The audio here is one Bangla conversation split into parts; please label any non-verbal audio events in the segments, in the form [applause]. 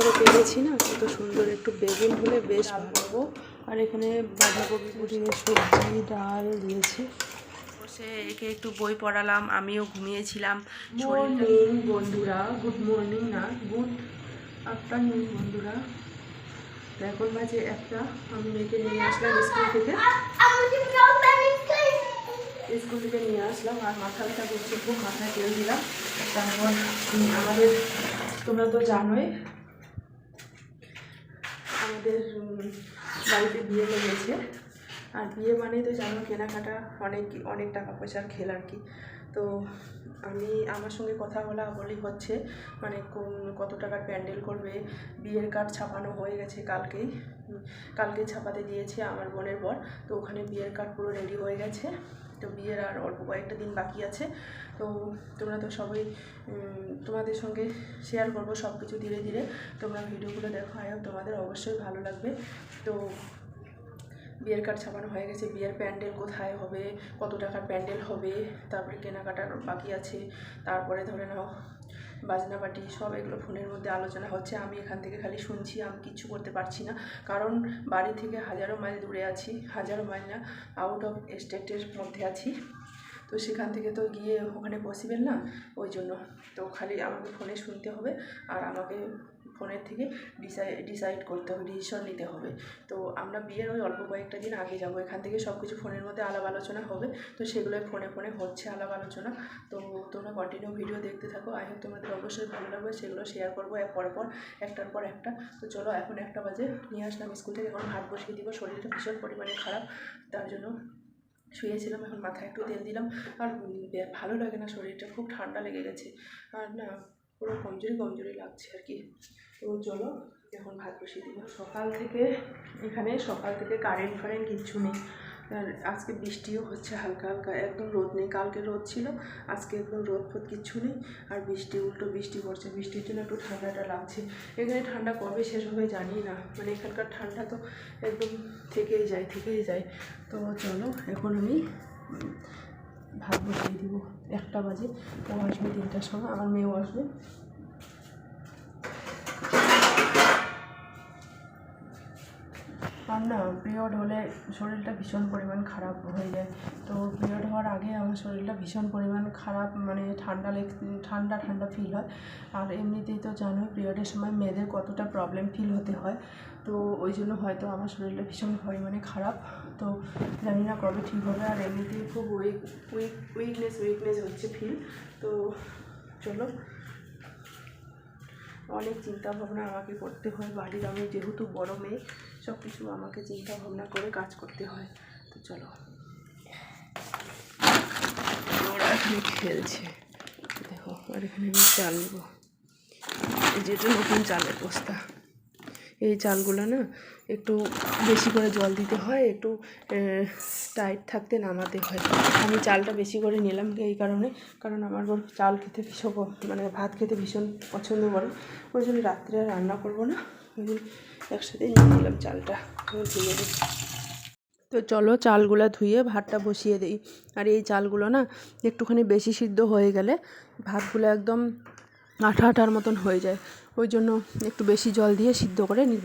করে পেরেছি না? কত সুন্দর একটু বেগুন হলে বেশ ভালো। আর এখানে বাঁধাকপি দিয়ে সবজি ডাল দিয়েছি। বসে একে একটু বই পড়ালাম আমিও ঘুমিয়েছিলাম। মর্নিং বন্ধুরা। গুড মর্নিং না? গুড আফটারনুন বন্ধুরা। এখন বাজে একটা। আমি মেয়েকে নিয়ে আসলাম স্কুল থেকে। স্কুল থেকে নিয়ে আসলাম আর মাথা ব্যথা করছে খুব মাথায় তেল দিলাম। তারপর আমাদের তোমরা তো জানোই আমাদের বাড়িতে বিয়ে লেগেছে। আর বিয়ে মানেই তো জানো, কেনাকাটা অনেক অনেক টাকা পয়সার খেল আর কি। তো আমি, আমার সঙ্গে কথা বলা বলি হচ্ছে মানে কত টাকার প্যান্ডেল করবে, বিয়ের কার্ড ছাপানো হয়ে গেছে কালকেই। কালকে ছাপাতে দিয়েছে আমার বোনের বর, তো ওখানে বিয়ের কার্ড পুরো রেডি হয়ে গেছে। তো বিয়ের আর অল্প কয়েকটা দিন বাকি আছে। তো তোমরা তো সবাই তোমাদের সঙ্গে শেয়ার করব সব কিছু ধীরে ধীরে। তোমরা ভিডিওগুলো দেখো, আয়ো তোমাদের অবশ্যই ভালো লাগবে। তো বিয়ের কার্ড ছাপানো হয়ে গেছে, বিয়ের প্যান্ডেল কোথায় হবে, কত টাকার প্যান্ডেল হবে, তারপরে কেনাকাটার বাকি আছে, তারপরে ধরে নাও বাজনা পাটি সব এগুলো ফোনের মধ্যে আলোচনা হচ্ছে। আমি এখান থেকে খালি শুনছি, আমি কিছু করতে পারছি না। কারণ বাড়ি থেকে হাজারো মাইল দূরে আছি, হাজারো মাইল না আউট অফ স্টেটের মধ্যে আছি। তো সেখান থেকে তো গিয়ে ওখানে পসিবল না? ওই জন্য। তো খালি আমাকে ফোনে শুনতে হবে আর আমাকে ফোনের থেকে ডিসাইড ডিসাইড করতে হবে ডিসিশন নিতে হবে। তো আমরা বিয়ের ওই অল্প কয়েকটা দিন আগে যাব। এখান থেকে সব কিছু ফোনের মধ্যে আলাপ আলোচনা হবে। তো সেগুলোই ফোনে ফোনে হচ্ছে আলাপ আলোচনা। তো তোমরা কন্টিনিউ ভিডিও দেখতে থাকো। আই হোপ তোমাদের অবশ্যই ভালো লাগবে। সেগুলো শেয়ার করব এক পর পর, একটার পর একটা। তো চলো, এখন একটা বাজে। নিয়ে আসলাম স্কুল থেকে। এখন ভাত বসিয়ে দিব। শরীরটা ভীষণ পরিমাণে খারাপ। তার জন্য শুয়েছিলাম, এখন মাথায় একটু তেল দিলাম। আর ভালো লাগে না শরীরটা, খুব ঠান্ডা লেগে গেছে। আর না, পুরো কমজোরি কমজোরি লাগছে আর কি। তো চলো, এখন ভাত বসিয়ে দিব সকাল থেকে, এখানে সকাল থেকে কারেন্ট ফারেন্ট কিচ্ছু নেই। আজকে বৃষ্টিও হচ্ছে হালকা হালকা, একদম রোদ নেই, কালকে রোদ ছিল, আজকে একদম রোদ ফোদ কিচ্ছু নেই, আর বৃষ্টি, উল্টো বৃষ্টি পড়ছে, বৃষ্টির জন্য একটু ঠান্ডাটা লাগছে। এখানে ঠান্ডা কবে শেষ হবে জানি না মানে এখানকার ঠান্ডা তো একদম থেকেই যায় থেকেই যায়। তো চলো, এখন আমি ভাত বসিয়ে দিব। একটা বাজে, ও আসবে তিনটার সময় আমার মেয়েও আসবে। আর না পিরিয়ড হলে শরীরটা ভীষণ পরিমাণ খারাপ হয়ে যায়। তো পিরিয়ড হওয়ার আগে আমার শরীরটা ভীষণ পরিমাণ খারাপ মানে ঠান্ডা লেগ, ঠান্ডা ঠান্ডা ফিল হয়। আর এমনিতেই তো জানোই পিরিয়ডের সময় মেয়েদের কতটা প্রবলেম ফিল হতে হয়। তো ওই জন্য হয়তো আমার শরীরটা ভীষণ পরিমাণে খারাপ। তো জানি না কবে ঠিক হবে, আর এমনিতেই খুব উইক উইক উইকনেস উইকনেস হচ্ছে ফিল তো চলো, অনেক চিন্তা ভাবনা আমাকে করতে হয়। বাড়ির আমি যেহেতু বড় মেয়ে সব কিছু আমাকে চিন্তা ভাবনা করে কাজ করতে হয়। তো চলো। এখানে খেলছে। দেখো, আর এখানে আমি চাল নেব। এই যেটা নতুন চালের বস্তা। এই চালগুলো না একটু বেশি করে জল দিতে হয়, একটু টাইট থাকতে নামাতে হয়। আমি চালটা বেশি করে নিলাম এই কারণে, কারণ আমার বর চাল খেতে ভীষণ মানে ভাত খেতে ভীষণ পছন্দ করে। ওই জন্য রাত্রে আর রান্না করব না। জন্য একসাথে নিয়ে নিলাম চালটা। ধুয়ে দিই তো চলো চালগুলো ধুয়ে ভাতটা বসিয়ে দিই। আর এই চালগুলো না একটুখানি বেশি সিদ্ধ হয়ে গেলে ভাতগুলো একদম আঠা আঠার মতন হয়ে যায়। ওই জন্য একটু বেশি জল দিয়ে সিদ্ধ করে নিব।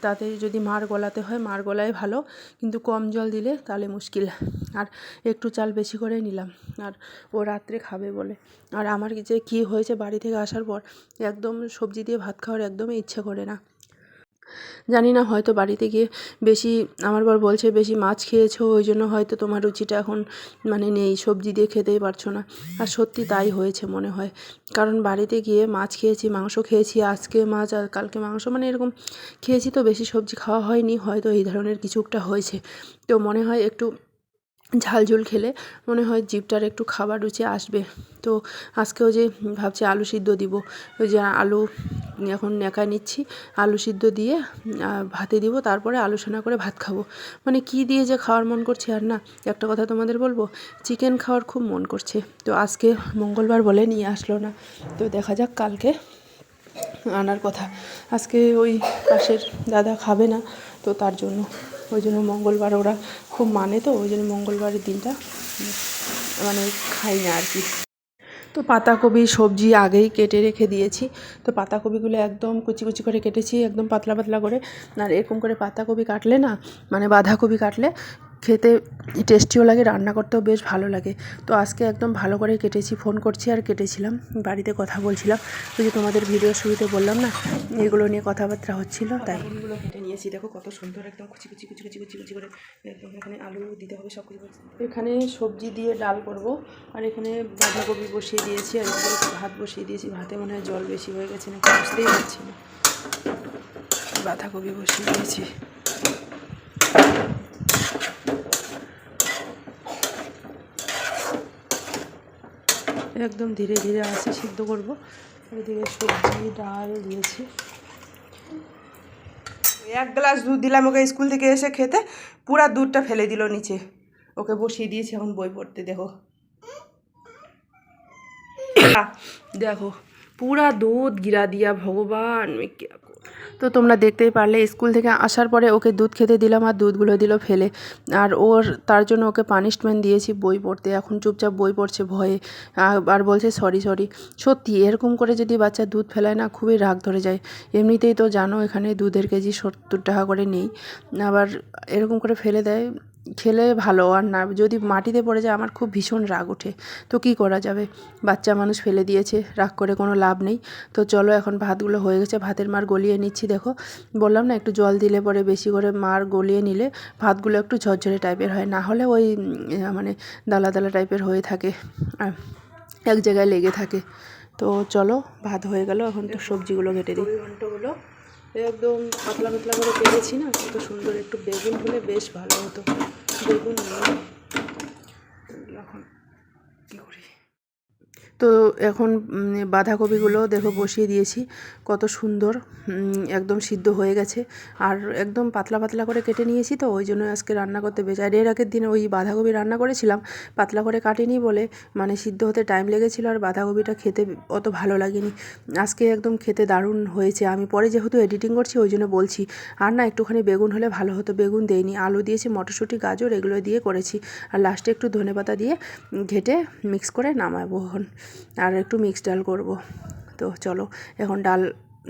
তাতে যদি মার গলাতে হয়, মার গলায় ভালো, কিন্তু কম জল দিলে তাহলে মুশকিল। আর একটু চাল বেশি করে নিলাম। আর ও রাত্রে খাবে বলে। আর আমার যে কী হয়েছে, বাড়ি থেকে আসার পর একদম সবজি দিয়ে ভাত খাওয়ার একদমই ইচ্ছে করে না। জানি না, হয়তো বাড়িতে গিয়ে বেশি, আমার বর বলছে বেশি মাছ খেয়েছো, ওই জন্য হয়তো তোমার রুচিটা এখন মানে নেই, সবজি দিয়ে খেতেই পারছ না। আর সত্যি তাই হয়েছে মনে হয়। কারণ বাড়িতে গিয়ে মাছ খেয়েছি, মাংস খেয়েছি, আজকে মাছ আর কালকে মাংস মানে এরকম খেয়েছি তো বেশি সবজি খাওয়া হয়নি, হয়তো এই ধরনের কিছু একটা হয়েছে। তো মনে হয় একটু ঝাল ঝোল খেলে মনে হয় জিভটার একটু খাবার রুচি আসবে। তো আজকেও যে ভাবছি আলু সিদ্ধ দিব। ওই যে আলু এখন নেকা নিচ্ছি। আলু সিদ্ধ দিয়ে ভাতে দিব, তারপরে আলু সোনা করে ভাত খাব। মানে কি দিয়ে যে খাওয়ার মন করছে আর না, একটা কথা তোমাদের বলব, চিকেন খাওয়ার খুব মন করছে। তো আজকে মঙ্গলবার বলে নিয়ে আসলো না। তো দেখা যাক কালকে আনার কথা। আজকে ওই পাশের দাদা খাবে না, তো তার জন্য ওই জন্য মঙ্গলবার ওরা খুব মানে তো, ওই জন্য মঙ্গলবারের দিনটা মানে খাই না আর কি। তো পাতাকপি, সবজি আগেই কেটে রেখে দিয়েছি। তো পাতাকপিগুলো একদম কুচি কুচি করে কেটেছি, একদম পাতলা পাতলা করে। আর এরকম করে পাতাকপি কাটলে না মানে বাঁধাকপি কাটলে খেতে টেস্টিও লাগে, রান্না করতেও বেশ ভালো লাগে। তো আজকে একদম ভালো করে কেটেছি ফোন করছি আর কেটেছিলাম, বাড়িতে কথা বলছিলাম। ওই যে তোমাদের ভিডিও শুরুতে বললাম না, এগুলো নিয়ে কথাবার্তা হচ্ছিল, তাই। এগুলো কেটে নিয়েছি, দেখো কত সুন্দর একদম কুচি কুচি কুচি কুচি কুচি কুচি করে, একদম এখানে আলু দিতে হবে সব কিছু এখানে সবজি দিয়ে ডাল করব, আর এখানে বাঁধাকপি বসিয়ে দিয়েছি, আর এখানে ভাত বসিয়ে দিয়েছি, ভাতে মনে হয় জল বেশি হয়ে গেছে না বুঝতেই পারছি না। বাঁধাকপি বসিয়ে দিয়েছি। একদম ধীরে ধীরে আছে সিদ্ধ করব। এদিকে সবজি ডাল দিয়েছি। এক গ্লাস দুধ দিলাম ওকে স্কুল থেকে এসে খেতে। পুরা দুধটা ফেলে দিল নিচে। ওকে বসিয়ে দিয়েছি এখন বই পড়তে দেখো। [coughs] দেখো পুরা দুধ গিরা দিয়া ভগবান তো তোমরা দেখতেই পারলে, স্কুল থেকে আসার পরে ওকে দুধ খেতে দিলাম আর দুধগুলো দিল ফেলে। আর ওর, তার জন্য ওকে পানিশমেন্ট দিয়েছি বই পড়তে। এখন চুপচাপ বই পড়ছে ভয়ে। আর বলছে সরি সরি সত্যি, এরকম করে যদি বাচ্চা দুধ ফেলায় না, খুবই রাগ ধরে যায়। এমনিতেই তো জানো, এখানে দুধের কেজি সত্তর টাকা করে নেই। আবার এরকম করে ফেলে দেয় খেলে ভালো আর না। যদি মাটিতে পড়ে যায়, আমার খুব ভীষণ রাগ ওঠে। তো কী করা যাবে? বাচ্চা মানুষ ফেলে দিয়েছে, রাগ করে কোনো লাভ নেই। তো চলো, এখন ভাতগুলো হয়ে গেছে। ভাতের মার গলিয়ে নিচ্ছি, দেখো। বললাম না, একটু জল দিলে পরে বেশি করে মার গলিয়ে নিলে ভাতগুলো একটু ঝরঝরে টাইপের হয়। না হলে ওই মানে দালা দালা টাইপের হয়ে থাকে এক জায়গায় লেগে থাকে। তো চলো, ভাত হয়ে গেল। এখন তো সবজিগুলো কেটে দিই। ঘন্টগুলো একদম পাতলা পাতলা করে পেরেছি না কত সুন্দর, একটু বেগুন হলে বেশ ভালো হতো বেগুন। এখন তো এখন বাঁধাকপিগুলো দেখো বসিয়ে দিয়েছি। কত সুন্দর একদম সিদ্ধ হয়ে গেছে। আর একদম পাতলা পাতলা করে কেটে নিয়েছি তো, ওই জন্য আজকে রান্না করতে আর এর আগের দিনে ওই বাঁধাকপি রান্না করেছিলাম, পাতলা করে কাটিনি বলে মানে সিদ্ধ হতে টাইম লেগেছিলো আর বাঁধাকপিটা খেতে অত ভালো লাগেনি। আজকে একদম খেতে দারুণ হয়েছে। আমি পরে যেহেতু এডিটিং করছি, ওই জন্য বলছি, আর না, একটুখানি বেগুন হলে ভালো হতো। বেগুন দেইনি, আলু দিয়েছি, মটরশুঁটি, গাজর, এগুলো দিয়ে করেছি। আর লাস্টে একটু ধনেপাতা দিয়ে ঘেটে মিক্স করে নামাবো এখন। আর একটু মিক্স ডাল করব। তো চলো, এখন ডাল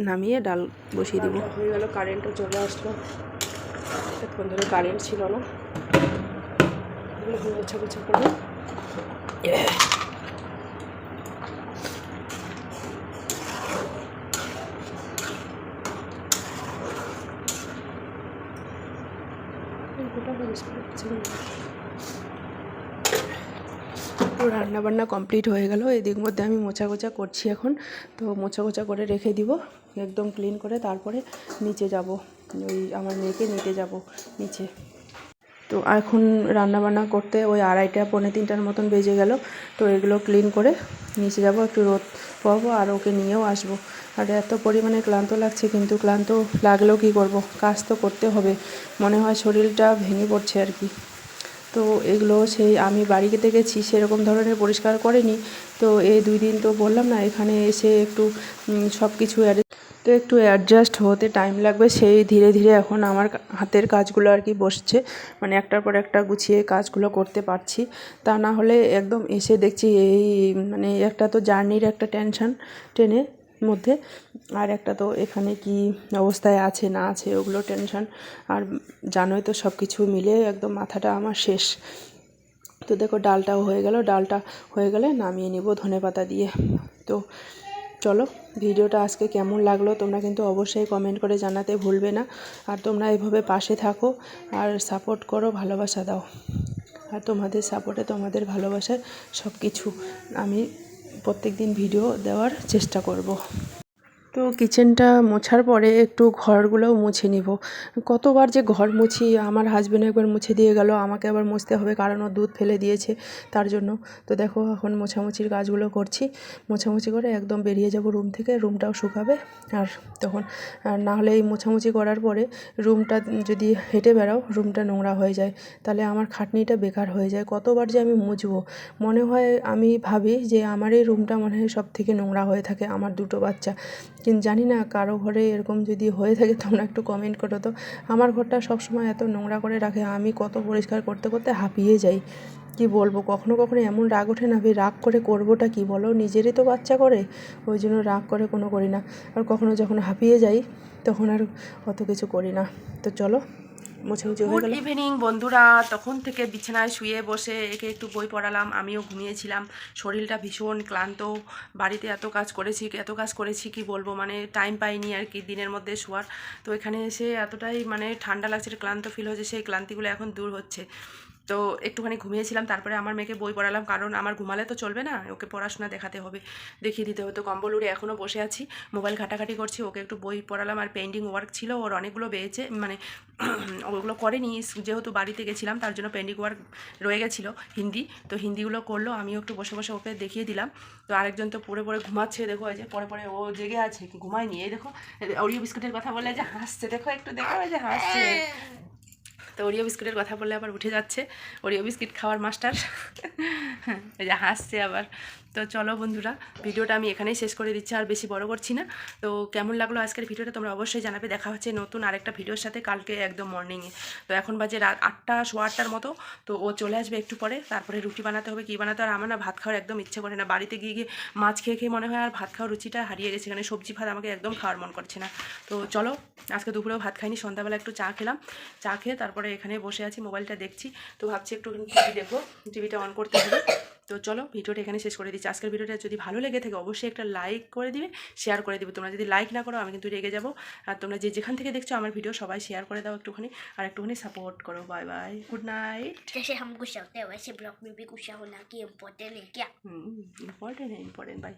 নামিয়ে ডাল বসিয়ে দিব। হয়ে গেল কারেন্টও চলে আসলো। এতক্ষণ ধরে কারেন্ট ছিল না। এগুলো করব। পড়ছে না। তো রান্না বান্না কমপ্লিট হয়ে গেল। এদিক মধ্যে আমি মোছা গোছা করছি এখন। তো মোছা গোছা করে রেখে দিব, একদম ক্লিন করে তারপরে নিচে যাব। ওই আমার মেয়েকে নিতে যাব নিচে। তো এখন রান্না বান্না করতে ওই আড়াইটা, পৌনে তিনটার মতন বেজে গেল। তো এগুলো ক্লিন করে নিচে যাব, একটু রোদ পাবো আর ওকে নিয়েও আসব। আর এত পরিমাণে ক্লান্ত লাগছে কিন্তু, ক্লান্ত লাগলেও কি করব? কাজ তো করতে হবে। মনে হয় শরীরটা ভেঙে পড়ছে আর কি। তো এগুলো সেই আমি বাড়িতে গেছি সেরকম ধরনের পরিষ্কার করেনি। তো এই দুই দিন তো বললাম না, এখানে এসে একটু সব কিছু তো একটু অ্যাডজাস্ট হতে টাইম লাগবে। সেই ধীরে ধীরে এখন আমার হাতের কাজগুলো আর কি বসছে। মানে একটার পর একটা গুছিয়ে কাজগুলো করতে পারছি। তা না হলে একদম এসে দেখছি এই মানে একটা তো জার্নির একটা টেনশন, ট্রেনে। মধ্যে। আর একটা তো এখানে কি অবস্থায় আছে, না আছে, ওগুলো টেনশন। আর জানোই তো সব কিছু মিলে একদম মাথাটা আমার শেষ। তো দেখো ডালটাও হয়ে গেল। ডালটা হয়ে গেলে নামিয়ে নিব ধনে পাতা দিয়ে। তো চলো, ভিডিওটা আজকে কেমন লাগল তোমরা কিন্তু অবশ্যই কমেন্ট করে জানাতে ভুলবে না। আর তোমরা এভাবে পাশে থাকো আর সাপোর্ট করো, ভালোবাসা দাও। আর তোমাদের সাপোর্টে তোমাদের ভালোবাসায় সব কিছু আমি প্রত্যেক দিন ভিডিও দেওয়ার চেষ্টা করব। তো কিচেনটা মোছার পরে একটু ঘরগুলোও মুছে নিব। কতবার যে ঘর মুছি, আমার হাজবেন্ড একবার মুছে দিয়ে গেল, আমাকে আবার মুছতে হবে কারণ ও দুধ ফেলে দিয়েছে তার জন্য। তো দেখো, এখন মোছামুছির কাজগুলো করছি। মোছামুছি করে একদম বেরিয়ে যাব রুম থেকে রুমটাও শুকাবে। আর তখন না হলে এই মোছামুছি করার পরে রুমটা যদি হেঁটে বেড়াও রুমটা নোংরা হয়ে যায়। তাহলে আমার খাটনিটা বেকার হয়ে যায়। কতবার যে আমি মুছবো? মনে হয়, আমি ভাবি যে আমার এই রুমটা মনে হয় সব থেকে নোংরা হয়ে থাকে, আমার দুটো বাচ্চা। কিন্তু জানি না কারও ঘরে এরকম যদি হয়ে থাকে তোমরা একটু কমেন্ট করো। তো আমার ঘরটা সবসময় এত নোংরা করে রাখে, আমি কত পরিষ্কার করতে করতে হাঁপিয়ে যাই। কি বলব, কখনো কখনো এমন রাগ ওঠে না ভাই রাগ করে করবোটা কি বলো? নিজেরই তো বাচ্চা করে, ওই জন্য রাগ করে কোনো করি না। আর কখনো যখন হাঁপিয়ে যাই, তখন আর অত কিছু করি না। তো চলো। মুছামুছি হয়ে গুড গেল। ইভিনিং বন্ধুরা। তখন থেকে বিছানায় শুয়ে বসে একে একটু বই পড়ালাম। আমিও ঘুমিয়েছিলাম। শরীরটা ভীষণ ক্লান্ত। বাড়িতে এত কাজ করেছি এত কাজ করেছি কি বলব? মানে টাইম পাইনি আর কি দিনের মধ্যে শোয়ার। তো এখানে এসে এতটাই মানে ঠান্ডা লাগছে ক্লান্ত ফিল হচ্ছে সেই ক্লান্তিগুলো এখন দূর হচ্ছে। তো একটুখানি ঘুমিয়েছিলাম, তারপরে আমার মেয়েকে বই পড়ালাম, কারণ আমার ঘুমালে তো চলবে না, ওকে পড়াশোনা দেখাতে হবে, দেখিয়ে দিতে হতো। কম্বল উড়ে এখনও বসে আছি, মোবাইল ঘাটাঘাটি করছি, ওকে একটু বই পড়ালাম, আর পেন্ডিং ওয়ার্ক ছিল, ওর অনেকগুলো পেয়েছে মানে [clears throat] ওগুলো করেনি যেহেতু বাড়িতে গেছিলাম, তার জন্য পেন্ডিং ওয়ার্ক রয়ে গেছিল হিন্দি, তো হিন্দিগুলো করল, আমিও একটু বসে বসে ওকে দেখিয়ে দিলাম। তো আরেকজন তো পড়ে পড়ে ঘুমাচ্ছে, দেখো যে পরে পরে ও জেগে আছে, ঘুমায়নি, এই দেখো ওরিও বিস্কুটের কথা বলে যে হাসছে, দেখো একটু দেখো যে হাসছে। তো ওরিও বিস্কুটের কথা বললে আবার উঠে যাচ্ছে। ওরিও বিস্কিট খাওয়ার মাস্টার [laughs] এই যে হাসছে আবার। তো চলো বন্ধুরা, ভিডিওটা আমি এখানেই শেষ করে দিচ্ছি, আর বেশি বড় করছি না। তো কেমন লাগল আজকের ভিডিওটা তোমরা অবশ্যই জানাবে। দেখা হচ্ছে নতুন আরেকটা ভিডিওর সাথে কালকে একদম মর্নিংয়ে তো এখন বাজে রাত আটটা, সোয়া আটটার মতো। তো ও চলে আসবে একটু পরে, তারপরে রুটি বানাতে হবে, কী বানাতে হবে? আমার না ভাত খাওয়ার একদম ইচ্ছে করে না। বাড়িতে গিয়ে গিয়ে মাছ খেয়ে খেয়ে মনে হয় আর ভাত খাওয়ার রুচিটা হারিয়ে গেছে, এখানে সবজি ভাত আমাকে একদম খাওয়ার মন করছে না। তো চলো, আজকে দুপুরেও ভাত খাইনি, সন্ধ্যাবেলা একটু চা খেলাম। চা খেয়ে তারপরে এখানে বসে আছি, মোবাইলটা দেখছি। তো ভাবছি একটু টিভি দেখব। টিভিটা অন করতে হবে। তো চলো ভিডিওটা এখানে শেষ করে দিচ্ছি আজকের ভিডিওটা যদি ভালো লেগে থাকে অবশ্যই একটা লাইক করে দিবে শেয়ার করে দিবে তোমরা যদি লাইক না করো আমি কিন্তু রেগে যাবো আর তোমরা যে যেখান থেকে দেখছো আমার ভিডিও সবাই শেয়ার করে দাও একটুখানি আর একটুখানি সাপোর্ট করো বাই বাই গুড নাইট जैसे हम गुस्सा होते हैं वैसे ब्लॉग में भी गुस्सा होना कि इम्पोर्टेंट है क्या ইম্পর্টেন্ট ইম্পর্টেন্ট বাই